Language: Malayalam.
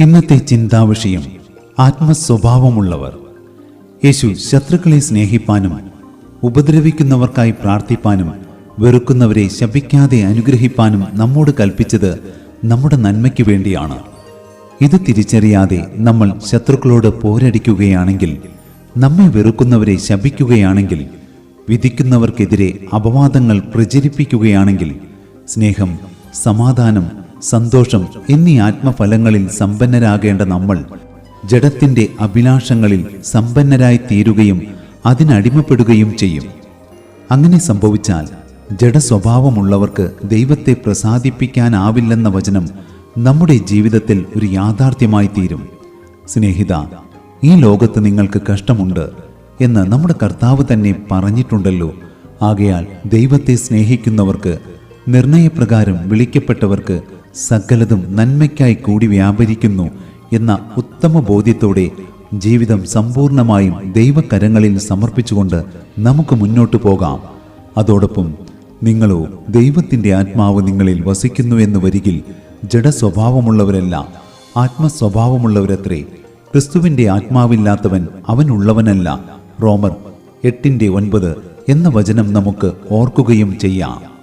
ഇന്നത്തെ ചിന്താവിഷയം ആത്മസ്വഭാവമുള്ളവർ. യേശു ശത്രുക്കളെ സ്നേഹിപ്പാനും ഉപദ്രവിക്കുന്നവർക്കായി പ്രാർത്ഥിപ്പാനും വെറുക്കുന്നവരെ ശപിക്കാതെ അനുഗ്രഹിപ്പാനും നമ്മോട് കൽപ്പിച്ചത് നമ്മുടെ നന്മയ്ക്ക് വേണ്ടിയാണ്. ഇത് തിരിച്ചറിയാതെ നമ്മൾ ശത്രുക്കളോട് പോരടിക്കുകയാണെങ്കിൽ നമ്മെ വെറുക്കുന്നവരെ ശപിക്കുകയാണെങ്കിൽ വിധിക്കുന്നവർക്കെതിരെ അപവാദങ്ങൾ പ്രചരിപ്പിക്കുകയാണെങ്കിൽ സ്നേഹം സമാധാനം സന്തോഷം എന്നീ ആത്മഫലങ്ങളിൽ സമ്പന്നരാകേണ്ട നമ്മൾ ജഡത്തിന്റെ അഭിലാഷങ്ങളിൽ സമ്പന്നരായി തീരുകയും അതിനടിമപ്പെടുകയും ചെയ്യും. അങ്ങനെ സംഭവിച്ചാൽ ജഡസ്വഭാവമുള്ളവർക്ക് ദൈവത്തെ പ്രസാദിപ്പിക്കാനാവില്ലെന്ന വചനം നമ്മുടെ ജീവിതത്തിൽ ഒരു യാഥാർത്ഥ്യമായി തീരും സ്നേഹിത ഈ ലോകത്ത് നിങ്ങൾക്ക് കഷ്ടമുണ്ട് എന്ന് നമ്മുടെ കർത്താവ് തന്നെ പറഞ്ഞിട്ടുണ്ടല്ലോ. ആകയാൽ ദൈവത്തെ സ്നേഹിക്കുന്നവർക്ക് നിർണയപ്രകാരം വിളിക്കപ്പെട്ടവർക്ക് സകലതും നന്മയ്ക്കായി കൂടി വ്യാപരിക്കുന്നു എന്ന ഉത്തമ ബോധ്യത്തോടെ ജീവിതം സമ്പൂർണമായും ദൈവകരങ്ങളിൽ സമർപ്പിച്ചുകൊണ്ട് നമുക്ക് മുന്നോട്ടു പോകാം. അതോടൊപ്പം നിങ്ങളോ ദൈവത്തിന്റെ ആത്മാവ് നിങ്ങളിൽ വസിക്കുന്നു എന്ന് വരികിൽ ജഡസ്വഭാവമുള്ളവരല്ല. ആത്മസ്വഭാവമുള്ളവരത്രേ ക്രിസ്തുവിന്റെ ആത്മാവില്ലാത്തവൻ അവനുള്ളവനല്ല. റോമർ എട്ടിന്റെ ഒൻപത് എന്ന വചനം നമുക്ക് ഓർക്കുകയും ചെയ്യാം.